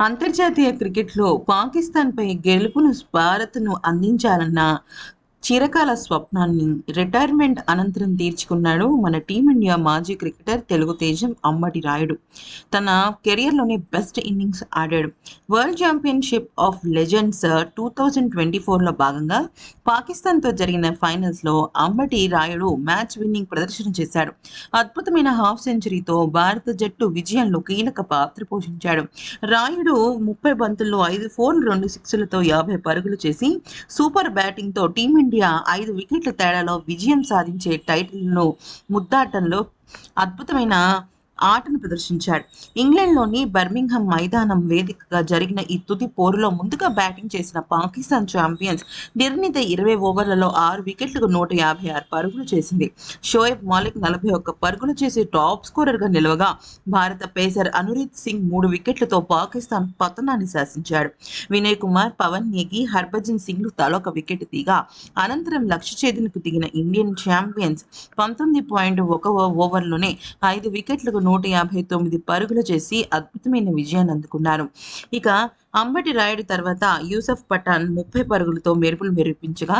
అంతర్జాతీయ క్రికెట్లో పాకిస్తాన్పై గెలుపును భారత్ను అందించాలన్న చిరకాల స్వప్నాన్ని రిటైర్మెంట్ అనంతరం తీర్చుకున్నాడు మన టీమిండియా మాజీ క్రికెటర్ తెలుగు తేజం అమ్మటి రాయుడు. తన కెరియర్లోనే బెస్ట్ ఇన్నింగ్స్ ఆడాడు. World championship of legends two thousand twenty ఫోర్లో భాగంగా పాకిస్తాన్తో జరిగిన ఫైనల్స్లో అంబటి రాయుడు మ్యాచ్ విన్నింగ్ ప్రదర్శన చేశాడు. అద్భుతమైన హాఫ్ సెంచరీతో భారత జట్టు విజయంలో కీలక పాత్ర పోషించాడు. రాయుడు ముప్పై బంతుల్లో ఐదు ఫోర్లు రెండు సిక్స్లతో యాభై పరుగులు చేసి సూపర్ బ్యాటింగ్తో టీమిండియా ఐదు వికెట్ల తేడాలో విజయం సాధించే టైటిల్ను ముద్దాటంలో అద్భుతమైన ఆటను ప్రదర్శించాడు. ఇంగ్లాండ్లోని బర్మింగ్హామ్ మైదానం వేదికగా జరిగిన ఈ తుది పోరులో ముందుగా బ్యాటింగ్ చేసిన పాకిస్తాన్ ఛాంపియన్స్ నిర్ణీత ఇరవై ఓవర్లలో ఆరు వికెట్లకు నూట యాభై ఆరు పరుగులు చేసింది. షోయబ్ మాలిక్ నలభై ఒక్క పరుగులు చేసి టాప్ స్కోరర్గా నిలవగా భారత పేసర్ అనురీత్ సింగ్ మూడు వికెట్లతో పాకిస్తాన్ పతనాన్ని శాసించాడు. వినయ్ కుమార్ పవన్ నేగి హర్భజన్ సింగ్లు తలొక వికెట్ తీగా అనంతరం లక్ష్య ఛేదనకు దిగిన ఇండియన్ ఛాంపియన్స్ పంతొమ్మిది పాయింట్ ఒక ఓవర్లోనే ఐదు వికెట్లకు నూట యాభై తొమ్మిది పరుగులు చేసి అద్భుతమైన విజయాన్ని అందుకున్నారు. ఇక అంబటి రాయుడు తర్వాత యూసఫ్ పఠాన్ ముప్పై పరుగులతో మెరుపులు మెరిపించగా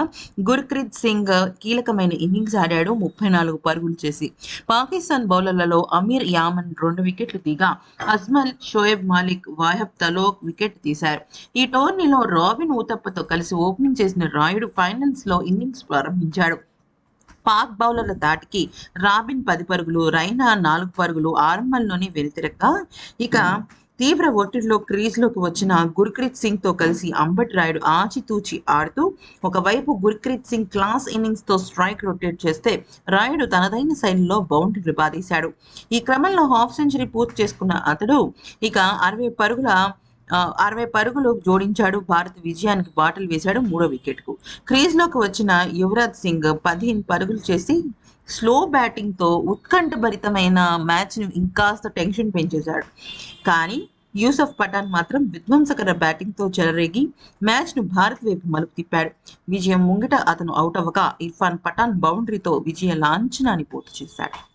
గుర్క్రీత్ సింగ్ కీలకమైన ఇన్నింగ్స్ ఆడాడు ముప్పై నాలుగు పరుగులు చేసి. పాకిస్తాన్ బౌలర్లలో అమీర్ యామన్ రెండు వికెట్లు తీగా అజ్మల్ షోయబ్ మాలిక్ వాహబ్ తలోక్ వికెట్ తీశారు. ఈ టోర్నీలో రాబిన్ ఊతప్పతో కలిసి ఓపెనింగ్ చేసిన రాయుడు ఫైనల్స్లో ఇన్నింగ్స్ ప్రారంభించాడు. పాక్ బౌలర్ల దాటికి రాబిన్ పది పరుగులు రైనా నాలుగు పరుగులు ఆరంభంలోనే వెలితిరక్క ఇక తీవ్ర ఒత్తిడిలో క్రీజ్లోకి వచ్చిన గుర్క్రీత్ సింగ్తో కలిసి అంబటి రాయుడు ఆచితూచి ఆడుతూ ఒకవైపు గుర్క్రీత్ సింగ్ క్లాస్ ఇన్నింగ్స్తో స్ట్రైక్ రొటేట్ చేస్తే రాయుడు తనదైన శైలిలో బౌండరీలు బాధేశాడు ఈ క్రమంలో హాఫ్ సెంచరీ పూర్తి చేసుకున్న అతడు ఇక అరవై పరుగుల అరవై పరుగులు జోడించాడు. భారత్ విజయానికి బాటలు వేశాడు మూడో వికెట్కు. క్రీజ్లోకి వచ్చిన యువరాజ్ సింగ్ పదిహేను పరుగులు చేసి స్లో బ్యాటింగ్తో ఉత్కంఠభరితమైన మ్యాచ్ను ఇంకాస్త టెన్షన్ పెంచేశాడు. కానీ యూసఫ్ పఠాన్ మాత్రం విధ్వంసకర బ్యాటింగ్తో చెలరేగి మ్యాచ్ను భారత్ వైపు మలుపు తిప్పాడు. విజయం ముంగిట అతను అవుట్ అవ్వగా ఇర్ఫాన్ పఠాన్ బౌండరీతో విజయ లాంఛనాన్ని పూర్తి చేశాడు.